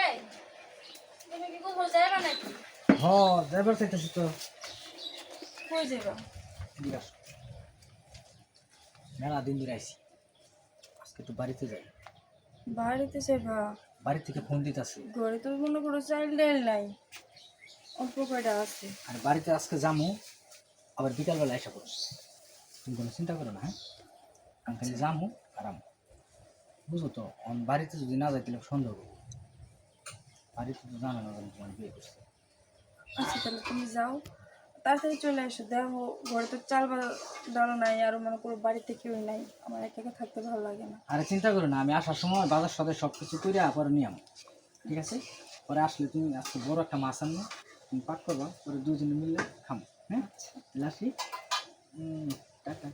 এই তুমি কি কোথাও যাইবা নাকি? হ ড্রাইভার চাইতেছি তো। কই যাইবা? মেলা দিন ধরে আইসি আজকে তো বাড়িতে যাই। বাড়িতে যাইবা? বাড়ি থেকে ফোন দিতেছি। ঘরে তো মনে করো চাইল ডাইল নাই। অল্প কয়টা আছে। আর বাড়িতে আজকে যামু আবার বিকালবেলা এসে পড়ছি। তুমি কোনো চিন্তা করো না হ্যাঁ? আমি খালি যামু আরাম। বুঝো তো বাড়িতে যদি না যাই তাহলে সন্দেহ করব। বাড়িতে তো জানো না তোমার বিয়ে করছে। আচ্ছা তাহলে তুমি যাও। তাড়াতাড়ি চলে এসো দেখো ঘরে তো চাল ডালো নাই আর মনে করো বাড়িতে কেউই নাই। আমার একা একা থাকতে ভালো লাগে না। আরে চিন্তা করো না আমি আসার সময় বাজার সাথে সব কিছু করে পরে নিয়ে আমো। ঠিক আছে? পরে আসলে তুমি আজকে বড় একটা মাছ আনব তুমি পাক করবা পরে দুজনে মিলে খামো। হ্যাঁ? লাসি টাটা।